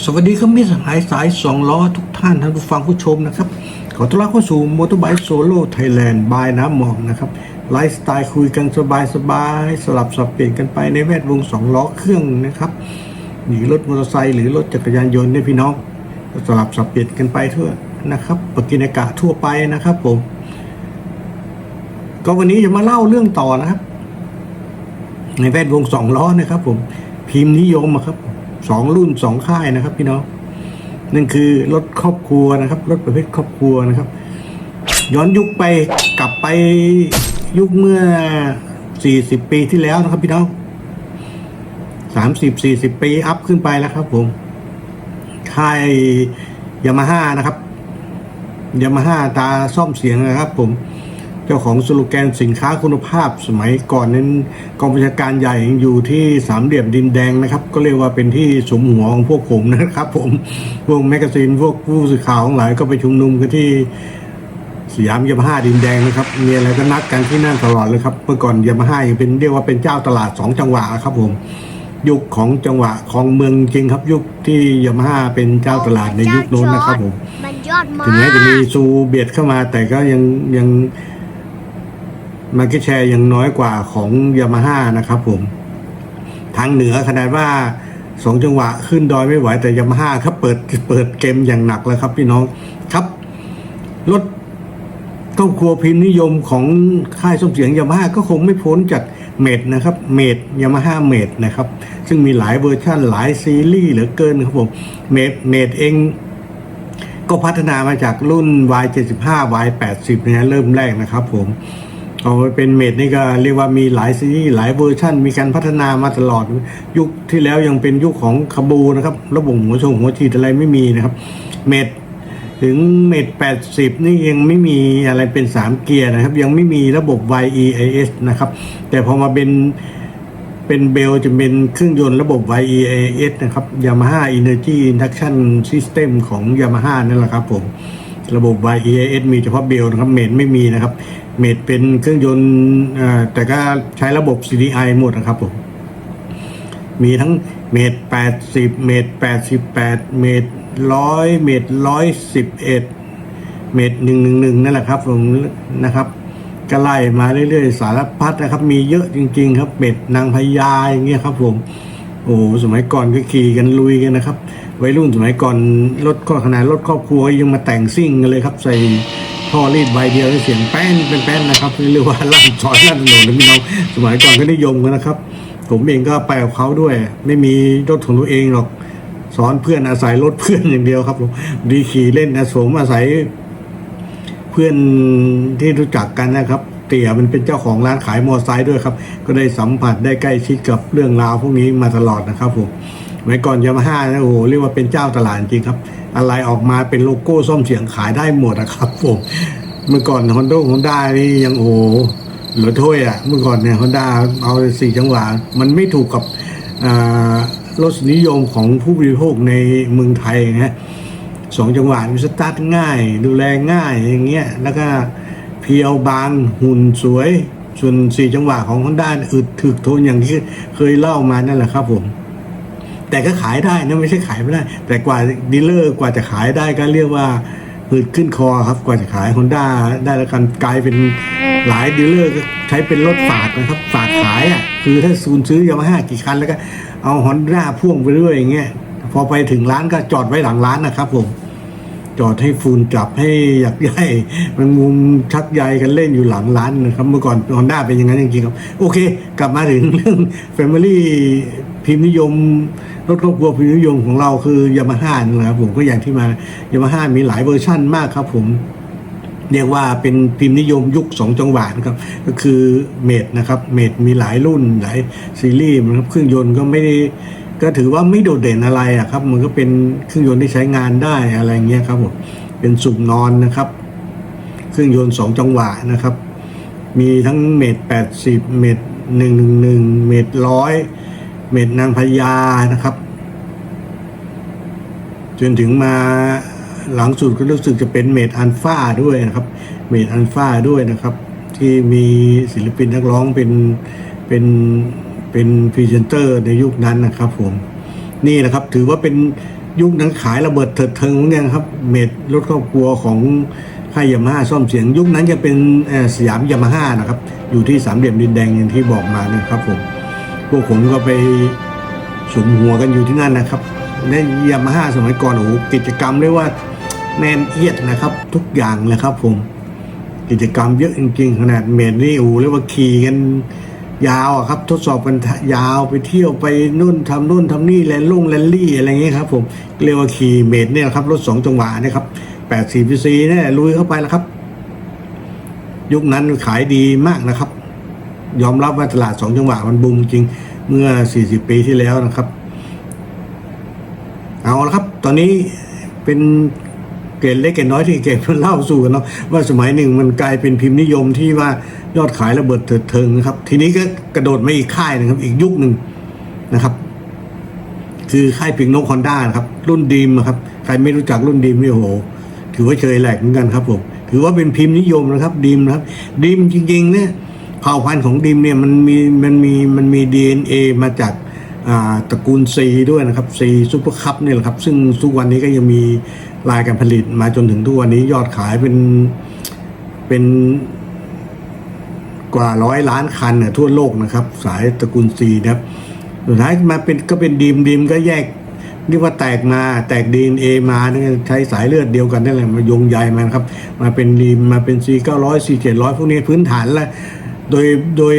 สวัสดีครับมิสหายสายสองล้อทุกท่านท่านผู้ฟังผู้ชมนะครับ ขอต้อนรับเข้าสู่มอเตอร์ไบค์โซโล่ไทยแลนด์บายน้ำหมอกนะครับ ไลฟ์สไตล์คุยกันสบายสบายๆสลับสับเปลี่ยนกันไปในแวดวงสองล้อเครื่องนะครับหนีรถมอเตอร์ไซค์หรือรถจักรยานยนต์เนี่ยพี่น้องสลับสับเปลี่ยนกันไปทั่วนะครับปกินอากาศทั่วไปนะครับผมก็วันนี้จะมาเล่าเรื่องต่อนะครับ ในแวดวงสองล้อนะครับ ผมพิมพ์นิยมครับ สองรุ่นสองค่ายนะครับพี่น้องนั่นคือรถครอบครัวนะครับรถประเภทครอบครัวนะครับ ย้อนยุคไปกลับไปยุคเมื่อสี่สิบปีที่แล้วนะครับพี่น้องสามสิบสี่สิบปีอัพขึ้นไปแล้วครับผมค่ายยามาฮ่านะครับยามาฮ่าตาซ่อมเสียงนะครับผม เจ้าของสโลแกนสินค้าคุณภาพสมัยก่อนนั้นกองบัญชาการใหญ่ยังอยู่ที่สามเหลี่ยมดินแดงนะครับ ก็เรียกว่าเป็นที่สมหัวของพวกผมนะครับ ผมพวกแมกกาซีนพวกผู้สื่อข่าวทั้งหลายก็ไปชุมนุมกันที่สยามยามาฮ่าดินแดงนะครับมีอะไรก็นัดกันที่นั่นตลอดเลยครับเมื่อก่อนยามาฮ่ายังเป็นเรียกว่าเป็นเจ้าตลาดสองจังหวะครับผมยุคของจังหวะของเมืองจริงครับยุคที่ยามาฮ่าเป็นเจ้าตลาดในยุคโน้นนะครับผมมันยอดมากถึงแม้จะมีซูเบียดเข้ามาแต่ก็ยังยัง มาร์เก็ตแชร์ยังน้อยกว่าของยามาฮ่านะครับผม ทางเหนือขนาดว่าสองจังหวะขึ้นดอยไม่ไหวแต่ยามาฮ่าครับเปิดเปิดเกมอย่างหนักแล้วครับพี่น้องครับรถครอบครัวพิมพ์นิยมของค่ายส้มเสียงยามาฮ่าก็คงไม่พ้นจากเมดนะครับ เมดยามาฮ่าเมดนะครับ ซึ่งมีหลายเวอร์ชั่นหลายซีรีส์เหลือเกินครับผมเมดเมดเอง ก็พัฒนามาจากรุ่น Y75 Y80 เนี่ยเริ่มแรกนะครับผม เอาไปเป็นเมดนี่ก็เรียกว่ามีหลายซีรีส์หลายเวอร์ชันมีการพัฒนามาตลอด ยุคที่แล้วยังเป็นยุคของคาบูนะครับ ระบบหัวชงหัวฉีดอะไรไม่มีนะครับ เมดถึงเมด80 นี่ยังไม่มีอะไรเป็น 3 เกียร์นะครับ ยังไม่มีระบบ YEIS นะครับ แต่พอมาเป็นเป็นเบลจะเป็นเครื่องยนต์ระบบ YEAS นะครับ Yamaha Energy Induction System ของ Yamaha นั่นแหละครับผม ระบบ YES มีเฉพาะเบลนะครับเมดไม่มีนะครับเมดเป็นเครื่องยนต์แต่ก็ใช้ระบบ CDI หมดนะครับผมมีทั้งเมตรแปดสิบเมตรแปดสิบแปดเมตรร้อยเมตรร้อยสิบเอ็ดเมตรหนึ่งหนึ่งหนึ่งนั่นแหละครับผมนะครับก็ไล่มาเรื่อยๆ สารพัดนะครับ มีเยอะจริง ๆ ครับเม็ดนางพญาอย่างเงี้ยครับผม โอ้สมัยก่อนก็ขี่กันลุยกันนะครับวัยรุ่นสมัยก่อนรถก็ขนาดรถครอบครัวยังมาแต่งซิ่งกันเลยครับ ใส่ท่อรีดใบเดียวแล้วเสียงแป้นเป็นแป้นนะครับเรียกว่าลั่นซอยลั่นถนนนะพี่น้องสมัยก่อนก็นิยมกันนะครับ ผมเองก็ไปกับเขาด้วย ไม่มีรถของตัวเองหรอกสอนเพื่อนอาศัยรถเพื่อนอย่างเดียวครับผมดีขี่เล่นอาสมอาศัยเพื่อนที่รู้จักกันนะครับ เตี่ยมันเป็นเจ้าของร้านขายมอเตอร์ไซค์ด้วยครับ ก็ได้สัมผัสได้ใกล้ชิดกับเรื่องราวพวกนี้มาตลอดนะครับผมสมัยก่อนยามาฮ่านะโอ้โหเรียกว่าเป็นเจ้าตลาดจริงครับ อะไรออกมาเป็นโลโก้ซ่อมเสียงขายได้หมดนะครับผมเมื่อก่อนฮอนด้าฮอนด้านี่ยังโอ้หเหลือถ้วยอะเมื่อก่อนเนี่ยฮอนด้าเอาสี่จังหวะมันไม่ถูกกับอ่ารสนิยมของผู้บริโภคในเมืองไทยนะสองจังหวะมันสตาร์ทง่าย ดูแลง่ายอย่างเงี้ยแล้วก็ เพียวบางหุ่นสวย ส่วนสี่จังหวะของ Honda เนี่ยอึดถึกทนอย่างที่เคยเล่ามานั่นแหละครับผมแต่ก็ขายได้นะไม่ใช่ขายไม่ได้ แต่กว่าดีลเลอร์กว่าจะขายได้ก็เรียกว่าหืดขึ้นคอครับกว่าจะขาย Honda ได้แล้วกันกลายเป็นหลายดีลเลอร์ก็ใช้เป็นรถฝากนะครับฝากขายอะคือถ้าซูนซื้อยามาฮ่ากี่คันแล้วก็เอาฮอนด้าพ่วงไปเรื่อยอย่างเงี้ยพอไปถึงร้านก็จอดไว้หลังร้านนะครับผม จอดให้ฟูนจับให้อยากใหญ่มันมุมชักใยกันเล่นอยู่หลังร้านนะครับ เมื่อก่อนฮอนด้าเป็นอย่างนั้นจริงๆครับ โอเค กลับมาถึงเรื่อง Family พิมพ์นิยมรถครอบครัวพิมพ์นิยมของเราคือยามาฮ่านะครับผมก็อย่างที่มายามาฮ่ามีหลายเวอร์ชั่นมากครับผมเรียกว่าเป็นพิมพ์นิยมยุค 2 จังหวะนะครับ ก็คือเมดนะครับเมดมีหลายรุ่นหลายซีรีส์นะครับเครื่องยนต์ก็ไม่ได้ ก็ถือว่าไม่โดดเด่นอะไรอะครับ มันก็เป็นเครื่องยนต์ที่ใช้งานได้อะไรเงี้ยครับผมเป็นสุ่มนอนนะครับ เครื่องยนต์2จังหวะนะครับ มีทั้งเมด80เมด111เมดร้อยเมดนางพญานะครับ จนถึงมาหลังสุดก็รู้สึกจะเป็นเมดอันฟ้าด้วยนะครับ เมดอันฟ้าด้วยนะครับ ที่มีศิลปินนักร้องเป็นเป็น เป็นพรีเซนเตอร์ในยุคนั้นนะครับผมนี่นะครับถือว่าเป็นยุคนั้นขายระเบิดเถิดเทิงเนกันครับเมดรถครอบครัวของค่ายยามาฮ่าซ่อมเสียง ยุคนั้นจะเป็นสยามยามาฮ่านะครับ อยู่ที่สามเหลี่ยมดินแดงอย่างที่บอกมานะครับผมพวกผมก็ไปสมหัวกันอยู่ที่นั่นนะครับในยามาฮ่าสมัยก่อนโอ้โหกิจกรรมเรียกว่าแน่นเอียดนะครับ ทุกอย่างเลยครับผม กิจกรรมเยอะจริงๆขนาดเมดนี่โอ้โหเรียกว่าขี่กัน ยาวอะครับทดสอบกันยาวไปเที่ยวไปนู่นทำนู่นทำนี่แลนลุ่งแลนลี่อะไรอย่างเงี้ยครับผมเรียกว่าขี่เมดเนี่ยครับรถสองจังหวะเนะครับแปดสี่พีซีเนี่ยลุยเข้าไปแล้วครับ ยุคนั้นขายดีมากนะครับ ยอมรับว่าตลาดสองจังหวะมันบูมจริงเมื่อ40ปีที่แล้วนะครับ เอาละครับ ตอนนี้เป็นเกณฑ์เล็กเกณฑ์น้อยที่เกณฑ์มันเล่าสู่กันเนาะว่าสมัยหนึ่งมันกลายเป็นพิมพ์นิยมที่ว่า ยอดขายระเบิดเถิดเทิงนะครับ ทีนี้ก็กระโดดมาอีกค่ายนึงครับ อีกยุคหนึ่งนะครับ คือค่ายปิงนกฮอนด้านะครับ รุ่นดีมนะครับ ใครไม่รู้จักรุ่นดีมนี่โอ้โห ถือว่าเชยแหลกเหมือนกันครับผมถือว่าเป็นพิมพ์นิยมนะครับดีมนะครับดีมจริง ๆ เนี่ยเผ่าพันธุ์ของดีมเนี่ยมันมีมันมีมันมี DNA มาจากาตระกูลซีด้วยนะครับซีซูเปอร์คัพนี่แหละครับ ซึ่งทุกวันนี้ก็ยังมีรายการผลิตมาจนถึงทุกวันนี้ยอดขายเป็นเป็น กว่าร้อยล้านคันเนี่ยทั่วโลกนะครับ สายตระกูลซีนะครับสุดท้ายมาเป็นก็เป็นดีมดีมก็แยกเรียกว่าแตกมาแตกดีเอมาเนี่ยใช้สายเลือดเดียวกันนั่นแหละมาโยงใยมานครับ มาเป็นดีมมาเป็น C 9 0 0 C 7 0 0พวกนี้พื้นฐานแล้วโดยโดย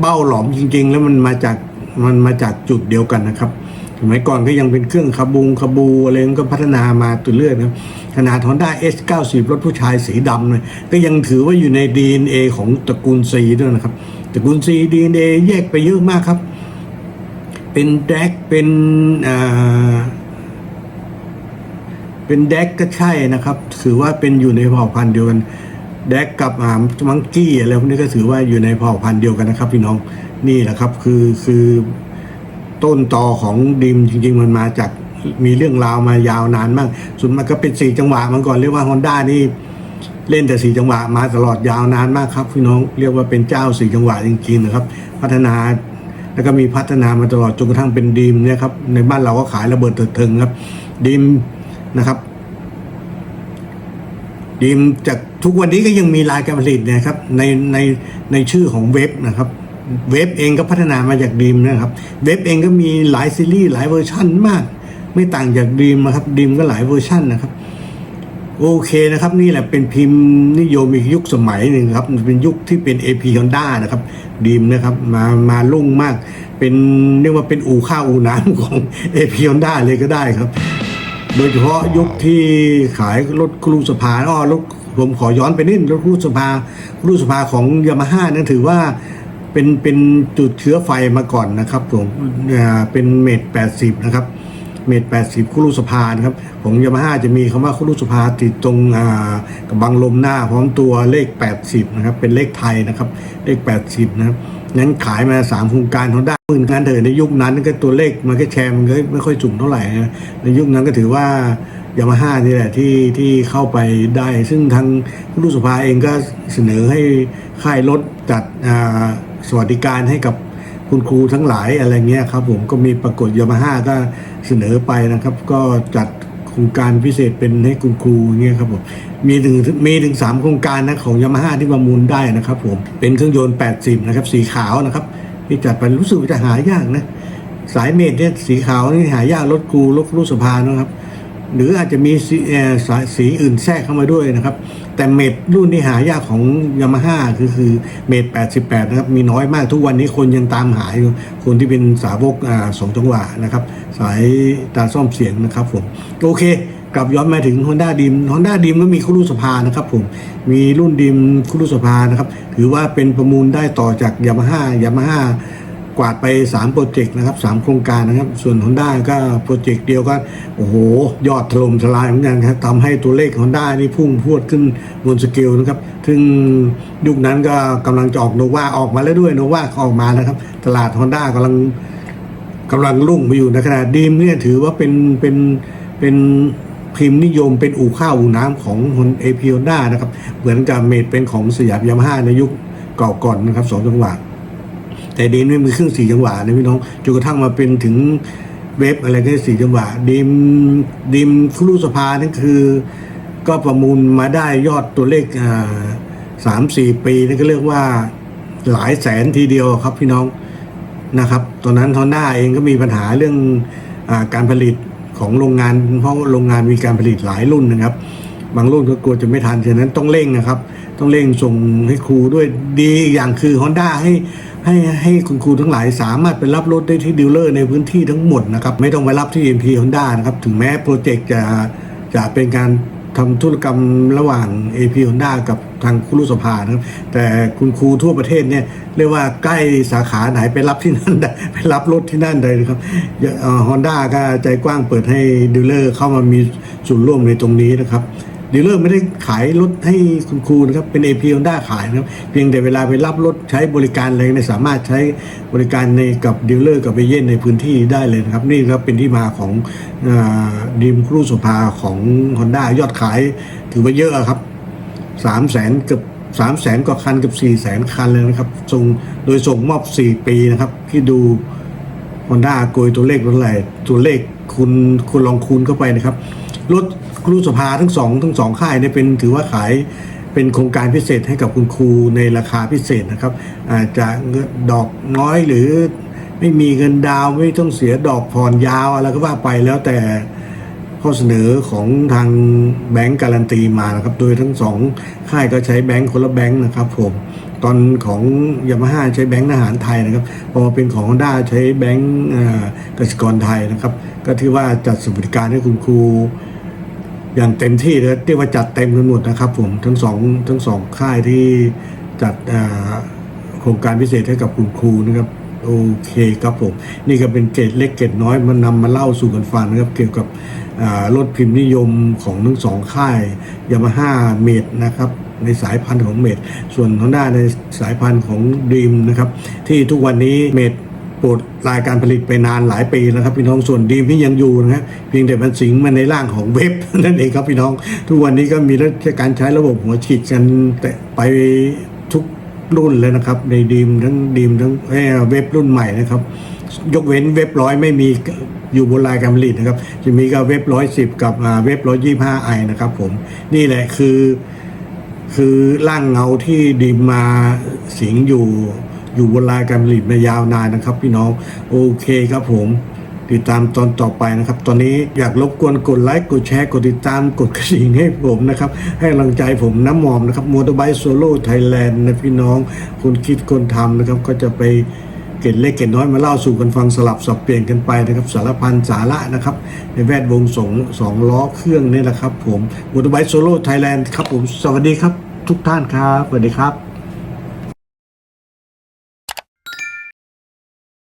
เบ้าหลอมจริง ๆ แล้วมันมาจากมันมาจากจุดเดียวกันนะครับ สมัยก่อนก็ยังเป็นเครื่องคาบูงคาบูอะไรมันก็พัฒนามาตัวเรื่อยนะครับขนาด Honda S90 รถผู้ชายสีดำเนี่ยก็ยังถือว่าอยู่ใน DNA ของตระกูล C ด้วยนะครับ ตระกูล C DNA แยกไปเยอะมากครับ เป็นแดกเป็นอ่าเป็นแดกก็ใช่นะครับ ถือว่าเป็นอยู่ในเผ่าพันธุ์เดียวกันแดกกับอ่ามังกี้อะไรพวกนี้ก็ถือว่าอยู่ในเผ่าพันธุ์เดียวกันนะครับ พี่น้องนี่แหละครับ คือคือ ต้นตอของดิมจริง ๆ มันมาจากมีเรื่องราวมายาวนานมากส่วนมันก็เป็นสี่จังหวะมันก่อนเรียกว่าฮอนด้านี่เล่นแต่สี่จังหวะมาตลอดยาวนานมากครับพี่น้องเรียกว่าเป็นเจ้าสี่จังหวะจริงๆนะครับ พัฒนาแล้วก็มีพัฒนามาตลอดจนกระทั่งเป็นดีมเนี่ยครับในบ้านเราก็ขายระเบิดเถิดเทิงครับดีมนะครับดีมจากทุกวันนี้ก็ยังมีรายการผลิตนะครับในในในชื่อของเว็บนะครับ เว็บเองก็พัฒนามาจากดีมนะครับ เว็บเองก็มีหลายซีรีส์หลายเวอร์ชั่นมาก ไม่ต่างจากดีมนะครับดีมก็หลายเวอร์ชั่นนะครับ โอเคนะครับ นี่แหละเป็นพิมพ์นิยมอีกยุคสมัยหนึ่งครับ เป็นยุคที่เป็น AP Honda นะครับดีมนะครับ มามาลุ่งมาก เป็นเรียกว่าเป็นอู่ข้าวอู่น้ำของ AP Honda เลยก็ได้ครับ โดยเฉพาะยุคที่ขายรถครูสภาอ้อรถผมขอย้อนไปนิดรถครูสภาครูสภาของยามาฮ่านั้นถือว่า เป็นเป็นจุดเชื้อไฟมาก่อนนะครับผมอ่าเป็นเมด80นะครับ เมตรแปดสิบคุรุสภานะครับของยามาฮ่าจะมีคำว่าคุรุสภาติดตรงอ่ากระบังลมหน้าพร้อมตัวเลข80นะครับ เป็นเลขไทยนะครับ เลข80นะครับนั้นขายมาสามโครงการเของด้านมื่นกันเถอะในยุคนั้นก็ตัวเลขมันก็แชร์มันก็ไม่ค่อยสูงเท่าไหร่นะในยุคนั้นก็ถือว่ายามาฮ่านี่แหละที่ที่เข้าไปได้ ซึ่งทางคุรุสภาเองก็เสนอให้ค่ายรถจัดอ่า สวัสดิการให้กับคุณครูทั้งหลายอะไรเงี้ยครับผมก็มีปรากฏยามาฮ่าก็เสนอไปนะครับ ก็จัดโครงการพิเศษเป็นให้คุณครูเงี้ยครับผมมีถึงมีถึงสามโครงการนะของยามาฮ่าที่ประมูลได้นะครับผมเป็นเครื่องยนต์ 80 นะครับ สีขาวนะครับ ที่จัดไปรู้สึกว่าจะหายากนะ สายเมดเนี่ยสีขาวนี่หายากรถครูรถรูสภานะครับ หรืออาจจะมีสีสายสีอื่นแทรกเข้ามาด้วยนะครับ แต่เมดรุ่นที่หายากของยามาฮ่าคือคือเมด88 นะครับ มีน้อยมากทุกวันนี้คนยังตามหาอยู่คนที่เป็นสาวกอ่าสองจังหวะนะครับ สายตาซ่อมเสียงนะครับผม โอเค กลับย้อนมาถึง Honda d ีม Honda d ีมก็มีคุรุสภานะครับผมมีรุ่นดีมคุรุสภานะครับ ถือว่าเป็นประมูลได้ต่อจากยามาฮ่ายามาฮ่า กวาดไป3โปรเจกต์นะครับ3โครงการนะครับ ส่วน Honda ก็โปรเจกต์เดียวก็โอ้โห ยอดถล่มทลายเหมือนกันครับทำให้ตัวเลข Honda นี่พุ่งพรวดขึ้นบนสเกลนะครับซึ่งยุคนั้นก็กำลังจะออกโนวาออกมาแล้วด้วยโนวาออกมานะครับ ตลาด Honda กำลังกำลังรุ่งไปอยู่ในขณะดีมเนี่ยถือว่าเป็นเป็นเป็นพิมพ์นิยมเป็นอู่ข้าวอู่น้ำของเอพีฮอนด้านะครับ เหมือนกับเมดเป็นของสยามยามาฮ่าในยุคเก่าก่อนนะครับสองจังหวะ แต่ดีนไม่มีเครื่องสี่จังหวะนะพี่น้องจนกระทั่งมาเป็นถึงเว็บอะไรก็สี่จังหวะดิมดิมครูสภานั่นคือ ก็ประมูลมาได้ยอดตัวเลขสามสี่ปีนี่ก็เรียกว่าหลายแสนทีเดียวครับพี่น้องนะครับตอนนั้นฮอนด้าเองก็มีปัญหาเรื่องอการผลิตของโรงงาน เพราะโรงงานมีการผลิตหลายรุ่นนะครับ บางรุ่นก็กลัวจะไม่ทันฉะนั้นต้องเร่งนะครับ ต้องเร่งส่งให้ครูด้วยดีอีกอย่างคือ Honda ให้ ให้ให้คุณครูทั้งหลายสามารถไปรับรถได้ที่ดีลเลอร์ในพื้นที่ทั้งหมดนะครับไม่ต้องไปรับที่ MP Honda นะครับถึงแม้โปรเจกต์จะจะเป็นการทำธุรกรรมระหว่าง AP Honda กับทางครูสภานะครับ แต่คุณครูทั่วประเทศเนี่ยเรียกว่าใกล้สาขาไหนไปรับที่นั่นได้ไปรับรถที่นั่นเลยนะครับฮอนด้าก็ใจกว้างเปิดให้ดีลเลอร์เข้ามามีส่วนร่วมในตรงนี้นะครับ ดีลเลอร์ไม่ได้ขายรถให้คุณครูนะครับ เป็น AP Honda ขายนะครับ เพียงแต่เวลาไปรับรถใช้บริการอะไรเนี่ยสามารถใช้บริการในกับดีลเลอร์กับเอเย่นในพื้นที่ได้เลยนะครับ นี่ครับเป็นที่มาของดีมครูสุภาของ Honda ยอดขายถือว่าเยอะครับสามแสนเกือบสามแสนกว่าคันกับสี่แสนคันเลยนะครับส่งโดยส่งมอบสี่ปีนะครับที่ดูฮอนด้าโกยตัวเลขรถอะไรตัวเลขคุณคุณลองคูณเข้าไปนะครับรถ ครูสภาทั้งสองทั้งสองค่ายเนี่ยเป็นถือว่าขายเป็นโครงการพิเศษให้กับคุณครูในราคาพิเศษนะครับ อาจจะดอกน้อยหรือไม่มีเงินดาวไม่ต้องเสียดอกผ่อนยาวอะไรก็ว่าไปแล้วแต่ข้อเสนอของทางแบงก์การันตีมานะครับ โดยทั้งสองค่ายก็ใช้แบงก์คนละแบงก์นะครับผมตอนของยามาฮ่าใช้แบงก์ทหารไทยนะครับ พอเป็นของ Honda ใช้แบงก์เอ่อกสิกรไทยนะครับ ก็ที่ว่าจัดสวัสดิการให้คุณครู อย่างเต็มที่เลยที่ว่าจัดเต็มกันหมดนะครับผมทั้งสองทั้งสองค่ายที่จัดโครงการพิเศษให้กับคุณครูนะครับโอเคครับผม นี่ก็เป็นเกรดเล็กเกรดน้อยมันนำมาเล่าสู่กันฟังนะครับ เกี่ยวกับรถพิมพ์นิยมของทั้งสองค่ายยามาฮ่าเมดนะครับในสายพันธุ์ของเมดส่วน Honda ในสายพันธุ์ของดีมนะครับที่ทุกวันนี้เมด ปลดรายการผลิตไปนานหลายปีแล้วครับพี่น้องส่วนดีมที่ยังอยู่นะฮะเพียงแต่มันสิงมาในร่างของเว็บนั่นเองครับพี่น้อง ทุกวันนี้ก็มีการใช้ระบบหัวฉีดกันแต่ไปทุกรุ่นเลยนะครับในดีมทั้งดีมทั้งเว็บรุ่นใหม่นะครับ ยกเว้นเว็บร้อยไม่มีอยู่บนรายการผลิตนะครับ จะมีก็เว็บร้อยสิบกับเว็บร้อยยี่ห้าไอนะครับผมนี่แหละคือ คือร่างเงาที่ดีมมาสิงอยู่ อยู่บนรายการผลิตมายาวนานนะครับ พี่น้องโอเคครับผมติดตามตอนต่อไปนะครับ ตอนนี้อยากรบกวนกดไลค์กดแชร์กดติดตามกดกระดิ่งให้ผมนะครับ ให้กำลังใจผมน้ำหมอมนะครับมอเตอร์ไบค์โซโล่ไทยแลนด์นะพี่น้องคนคิดคนทำนะครับ ก็จะไปเก็ดเล็กเก็ดน้อยมาเล่าสู่กันฟังสลับสับเปลี่ยนกันไปนะครับ สารพันสาระนะครับ ในแวดวงสองสองล้อเครื่องนี่แหละครับ ผมมอเตอร์ไบค์โซโล่ไทยแลนด์ครับผมสวัสดีครับ ทุกท่านครับสวัสดีครับ